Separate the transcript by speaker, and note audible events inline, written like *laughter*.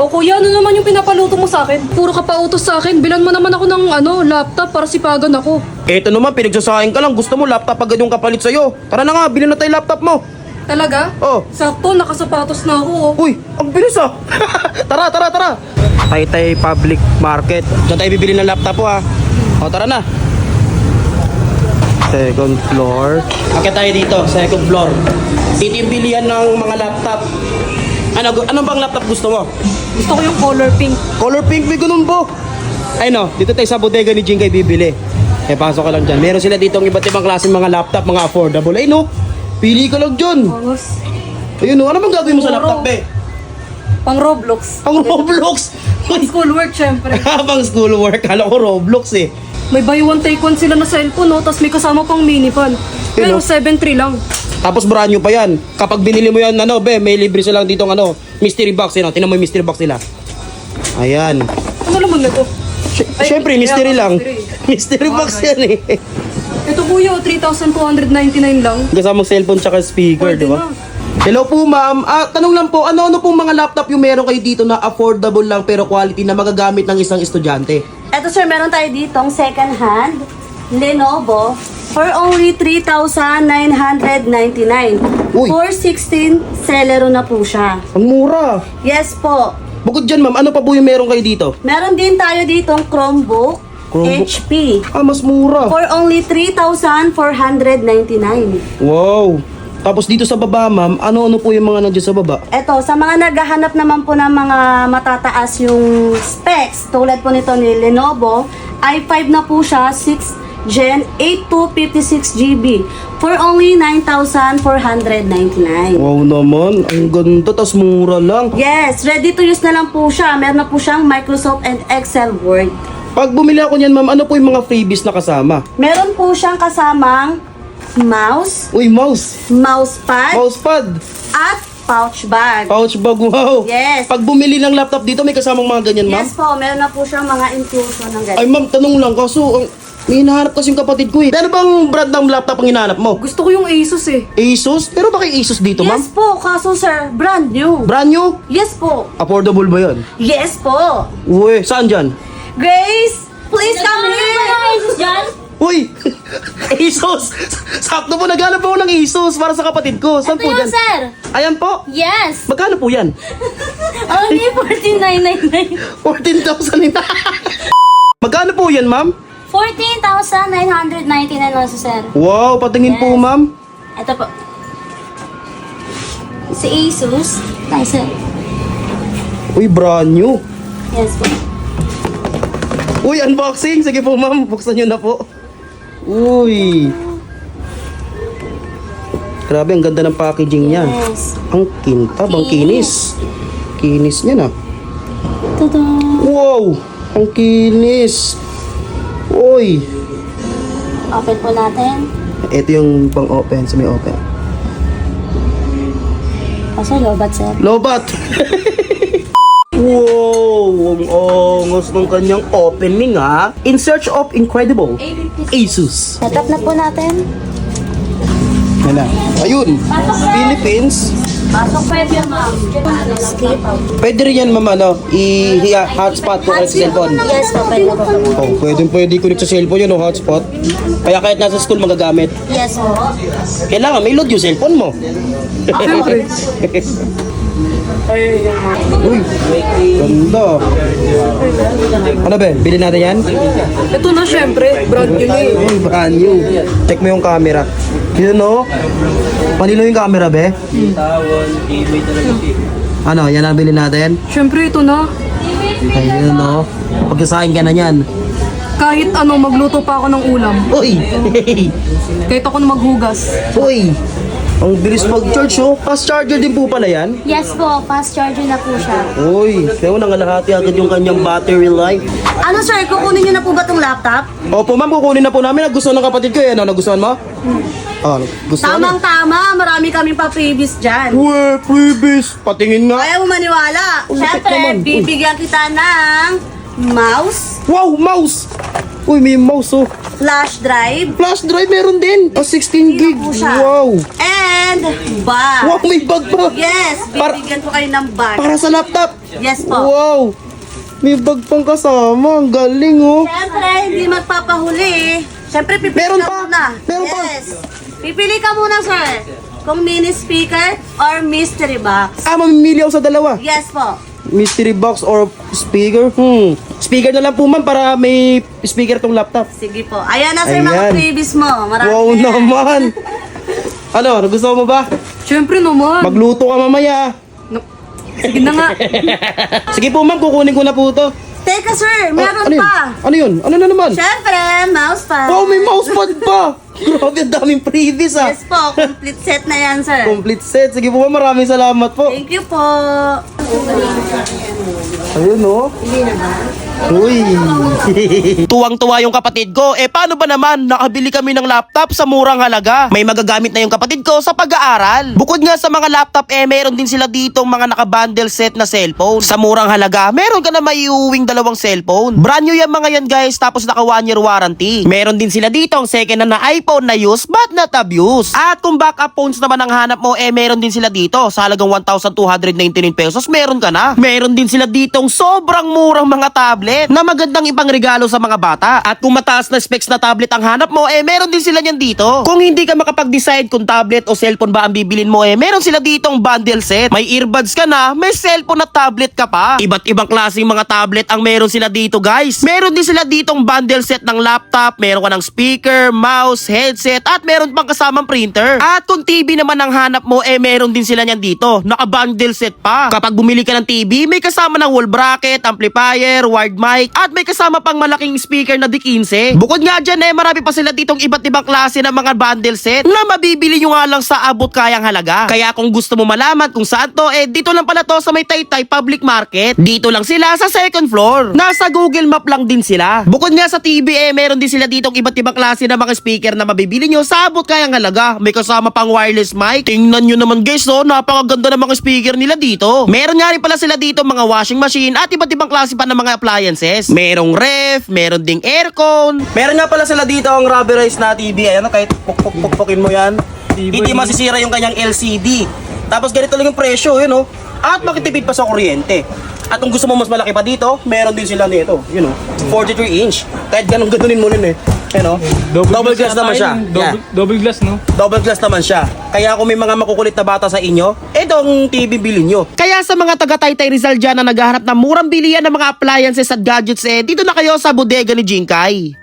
Speaker 1: O kuya, ano naman yung pinapaluto mo sa akin? Puro ka pa utos sa akin. Bilan mo naman ako ng ano, laptop para sipagan ako.
Speaker 2: Eto naman, pinagsasahin ka lang. Gusto mo laptop agad yung kapalit sa'yo. Tara na nga, bilhin na tayo laptop mo.
Speaker 1: Talaga?
Speaker 2: Oh.
Speaker 1: Sakto, nakasapatos na ako. oh.
Speaker 2: Uy, ang bilis ah. *laughs* tara, tara, tara. Taytay Public Market. Diyan tayo bibili ng laptop po ah. O, tara na. Second floor. Akit tayo dito, second floor. Dito yung bilihan ng mga laptop. Ano, gu- ano bang laptop gusto mo?
Speaker 1: Gusto ko yung color pink.
Speaker 2: Color pink, may ganun po. Ay no, dito tayo sa bodega ni Jingay bibili. Eh, pasok ka lang dyan. Meron sila dito ang iba't ibang klase mga laptop, mga affordable. Ay no, pili ka lang dyan.
Speaker 1: Bangos.
Speaker 2: Ayun no, ano bang gagawin mo sa laptop, be?
Speaker 1: Pang Roblox.
Speaker 2: Ang Roblox!
Speaker 1: Pang schoolwork, syempre. *laughs*
Speaker 2: Habang schoolwork, kala ko Roblox eh.
Speaker 1: May buy one take one sila na cellphone, no? Tapos may kasama pang mini fan. Pero
Speaker 2: Yun, no?
Speaker 1: 7.3 lang.
Speaker 2: Tapos brand new pa yan. Kapag binili mo yan, ano, be, may libre silang dito ano, mystery box, yun, oh. Tinan mo yung mystery box nila. Ayan.
Speaker 1: Ano naman na to? Ay,
Speaker 2: Siyempre,
Speaker 1: kaya
Speaker 2: mystery
Speaker 1: nga
Speaker 2: lang.
Speaker 1: mystery. *laughs*
Speaker 2: Mystery box yan eh.
Speaker 1: Ito kuya, 3,299 lang.
Speaker 2: Kasamang cellphone tsaka speaker,
Speaker 1: Pwede
Speaker 2: di ba?
Speaker 1: na.
Speaker 2: Hello po ma'am. Ah, tanong lang po, ano-ano pong mga laptop yung meron kayo dito na affordable lang pero quality na magagamit ng isang estudyante?
Speaker 3: Eto sir, meron tayo ditong second hand Lenovo for only 3,999.
Speaker 2: Uy.
Speaker 3: 416 Celero na po siya.
Speaker 2: Ang mura.
Speaker 3: Yes po.
Speaker 2: Bukod dyan ma'am, ano pa po yung meron kayo dito?
Speaker 3: Meron din tayo ditong Chromebook,
Speaker 2: Chromebook?
Speaker 3: HP
Speaker 2: Ah, mas mura.
Speaker 3: for only 3,499.
Speaker 2: Wow. Tapos dito sa baba ma'am, ano-ano po yung mga nandiyan sa baba?
Speaker 3: Eto, sa mga naghahanap naman po ng mga matataas yung specs, tulad po nito ni Lenovo, i5 na po siya, 6 Gen 8256 GB for only 9,499.
Speaker 2: Wow naman, ang ganda, tas mura lang.
Speaker 3: Yes, ready to use na lang po siya. Meron na po siyang Microsoft and Excel Word.
Speaker 2: Pag bumili ako niyan ma'am, ano po yung mga freebies na kasama?
Speaker 3: Meron po siyang kasamang mouse,
Speaker 2: Uy, mouse.
Speaker 3: mousepad,
Speaker 2: Mousepad.
Speaker 3: at pouch bag.
Speaker 2: Pouch bag, wow.
Speaker 3: Yes.
Speaker 2: Pag bumili ng laptop dito, may kasamang mga ganyan ma'am?
Speaker 3: Yes po, meron na po siyang mga inclusion ng
Speaker 2: Ay
Speaker 3: ganito.
Speaker 2: ma'am, tanong lang, kaso ang hinahanap kasi yung kapatid ko eh. Ano bang brand ng laptop ang hinahanap mo?
Speaker 1: Gusto ko yung Asus eh.
Speaker 2: Asus? Pero bakit Asus dito ma'am?
Speaker 3: Yes po, kaso sir, brand new.
Speaker 2: Brand new?
Speaker 3: Yes po.
Speaker 2: Affordable ba yun?
Speaker 3: Yes po.
Speaker 2: Uy, saan dyan?
Speaker 3: Grace, please come here.
Speaker 2: Uy! *laughs* Asus! Sakto po, naghanap ako ng Asus para sa kapatid ko. Saan
Speaker 4: Ito
Speaker 2: po
Speaker 4: yun,
Speaker 2: dyan?
Speaker 4: sir.
Speaker 2: Ayan po.
Speaker 4: Yes.
Speaker 2: Magkano po yan? *laughs*
Speaker 4: Only 4999.
Speaker 2: 14,000 ina. Magkano po yan, ma'am?
Speaker 4: 14,999 also, sir.
Speaker 2: Wow, patingin po,
Speaker 4: Yes.
Speaker 2: ma'am.
Speaker 4: Ito po. Si Asus. Nice, sir.
Speaker 2: Uy, brand new.
Speaker 4: Yes po.
Speaker 2: Uy, unboxing. Sige po, ma'am. Buksan nyo na po. Uy. Grabe, ang ganda ng packaging niya.
Speaker 4: Yes.
Speaker 2: Ang kintab, ang kinis. Kinis niya na.
Speaker 4: Tada!
Speaker 2: Wow! Ang kinis. Uy.
Speaker 4: Open po natin.
Speaker 2: Ito yung pang open, sa may open.
Speaker 4: Kaso lobat, sir.
Speaker 2: Lobat! *laughs* wow! Ang ongos ng kanyang opening ha. In search of incredible Asus.
Speaker 4: Natap na po natin.
Speaker 2: Yan na. Ayun. Philippines.
Speaker 4: Pasok pwede yan, ma'am.
Speaker 2: Pwede rin yan, ma'am, ano, i-hotspot ko kayo sa cellphone.
Speaker 4: Yes po, pwede po.
Speaker 2: Oh, pwede pwede connect sa cellphone yun, oh, hotspot. Kaya kahit nasa school magagamit.
Speaker 4: Yes po.
Speaker 2: Kailangan may load yung cellphone mo. Uy, ganda. Ano ba? Bili natin yan?
Speaker 1: Ito na syempre, brand new.
Speaker 2: Uy, brand new. Check mo yung camera. Yun no? Panilo yung camera, be? Ano, yan ang bili natin?
Speaker 1: Syempre ito na.
Speaker 2: Ayun no? Pagkasahin ka na yan.
Speaker 1: Kahit ano, magluto pa ako ng ulam.
Speaker 2: Uy! *laughs*
Speaker 1: Kahit ako na maghugas.
Speaker 2: Uy! Ang bilis mag-charge oh. Fast charger din po pala yan.
Speaker 4: Yes po, fast charger na po siya.
Speaker 2: Uy, kaya nangalahati agad yung kanyang battery life.
Speaker 3: Ano sir, kukunin niyo na po ba tong laptop?
Speaker 2: Opo ma'am, kukunin na po namin. Nagustuhan ng kapatid ko eh. Ano, nagustuhan mo? Oh, gustuhan niya.
Speaker 3: Tamang-tama, marami kaming pa-freebies dyan.
Speaker 2: Uy, previous. Patingin nga.
Speaker 3: Ayaw mo maniwala. Siyempre,
Speaker 2: naman. Uy.
Speaker 3: bibigyan kita ng mouse,
Speaker 2: Wow, mouse! Uy, may mouse oh.
Speaker 3: flash drive,
Speaker 5: Flash drive meron din. Oh, 16 gig.
Speaker 3: po siya.
Speaker 5: Wow.
Speaker 3: and bag.
Speaker 5: Wow, may bag pa.
Speaker 3: Yes,
Speaker 5: Para-
Speaker 3: bibigyan ko kayo ng bag.
Speaker 5: Para sa laptop.
Speaker 3: Yes po.
Speaker 5: Wow. May bag pang kasama. Ang galing oh.
Speaker 3: Siyempre, hindi magpapahuli. Siyempre, pipili
Speaker 5: Meron pa.
Speaker 3: muna.
Speaker 5: Meron pa.
Speaker 3: yes. Pipili ka muna, sir. Kung mini speaker or mystery box.
Speaker 5: Ah, mamimili ako sa dalawa.
Speaker 3: Yes po.
Speaker 5: Mystery box or speaker? Hmm. Speaker na lang po ma'am para may speaker tong laptop.
Speaker 3: Sige po. Ayan na, sir, mga
Speaker 5: Ayan.
Speaker 3: freebies mo. Marami
Speaker 5: Wow
Speaker 3: na yan.
Speaker 5: naman. *laughs* Ano, gusto mo ba?
Speaker 2: Siyempre naman.
Speaker 5: Magluto ka mamaya.
Speaker 2: No- Sige na nga. *laughs*
Speaker 5: Sige po ma'am, kukunin ko na po to.
Speaker 3: Teka, sir.
Speaker 5: Ah,
Speaker 3: Meron
Speaker 5: ano yun?
Speaker 3: pa.
Speaker 5: Ano yun? Ano na naman?
Speaker 3: Siyempre, mousepad.
Speaker 5: Wow, may mousepad pa! *laughs* Grabe, ang daming freebies ah.
Speaker 3: Yes po, complete set na yan, sir.
Speaker 5: Complete set. Sige po ma'am, maraming salamat po.
Speaker 3: Thank you po.
Speaker 5: Ayun oh. Uy. *laughs* Tuwang-tuwa yung kapatid ko. Eh paano ba naman? Nakabili kami ng laptop sa murang halaga. May magagamit na yung kapatid ko sa pag-aaral. Bukod nga sa mga laptop, eh meron din sila ditong mga nakabundle set na cellphone. Sa murang halaga, meron ka na maiuwing dalawang cellphone. Brand new yung mga yan guys, tapos naka 1 year warranty. Meron din sila ditong second hand na iPhone na use but not abuse. At kung backup phones naman ang hanap mo, eh meron din sila dito. Sa halagang 1,299 pesos, meron ka na. Meron din sila ditong sobrang murang mga tablet na magandang ipangregalo sa mga bata. At kung mataas na specs na tablet ang hanap mo, eh meron din sila niyan dito. Kung hindi ka makapag-decide kung tablet o cellphone ba ang bibilin mo, eh meron sila ditong bundle set. May earbuds ka na, may cellphone at tablet ka pa. Iba't ibang klaseng mga tablet ang meron sila dito guys. Meron din sila ditong bundle set ng laptop, meron ka ng speaker, mouse, headset, at meron pang kasamang printer. At kung TV naman ang hanap mo, eh meron din sila niyan dito. Naka-bundle set pa. Kapag bumili ka ng TV, may kasama ng wall bracket, amplifier, wired mic, at may kasama pang malaking speaker na D15. Bukod nga dyan, eh marami pa sila ditong iba't ibang klase ng mga bundle set na mabibili nyo nga lang sa abot kayang halaga. Kaya kung gusto mo malaman kung saan to, eh dito lang pala to sa may Taytay Public Market. Dito lang sila sa second floor. Nasa Google Map lang din sila. Bukod nga sa TV, eh meron din sila ditong iba't ibang klase ng mga speaker na mabibili nyo sa abot kayang halaga. May kasama pang wireless mic. Tingnan nyo naman guys, oh, napakaganda ng mga speaker nila dito. Meron nga rin pala sila dito mga washing machine at iba't ibang klase pa ng mga appliances. Merong ref, meron ding aircon. Meron nga pala sila dito ang rubberized na TV. Ayan, kahit pukpuk-pukpukin mo yan. Hindi masisira yung kanyang LCD. Tapos ganito lang yung presyo, yun oh. At makitipid pa sa kuryente. At kung gusto mo mas malaki pa dito, meron din sila nito, you know, 43 inch. Kahit ganun ganunin mo nun eh. You know, double, glass naman siya.
Speaker 6: Double,
Speaker 5: Yeah.
Speaker 6: double glass, no?
Speaker 5: Double glass naman siya. Kaya kung may mga makukulit na bata sa inyo, itong TV bilhin nyo. Kaya sa mga taga Taytay Rizal dyan na naghahanap ng murang bilihan ng mga appliances at gadgets eh, dito na kayo sa bodega ni Jinkay.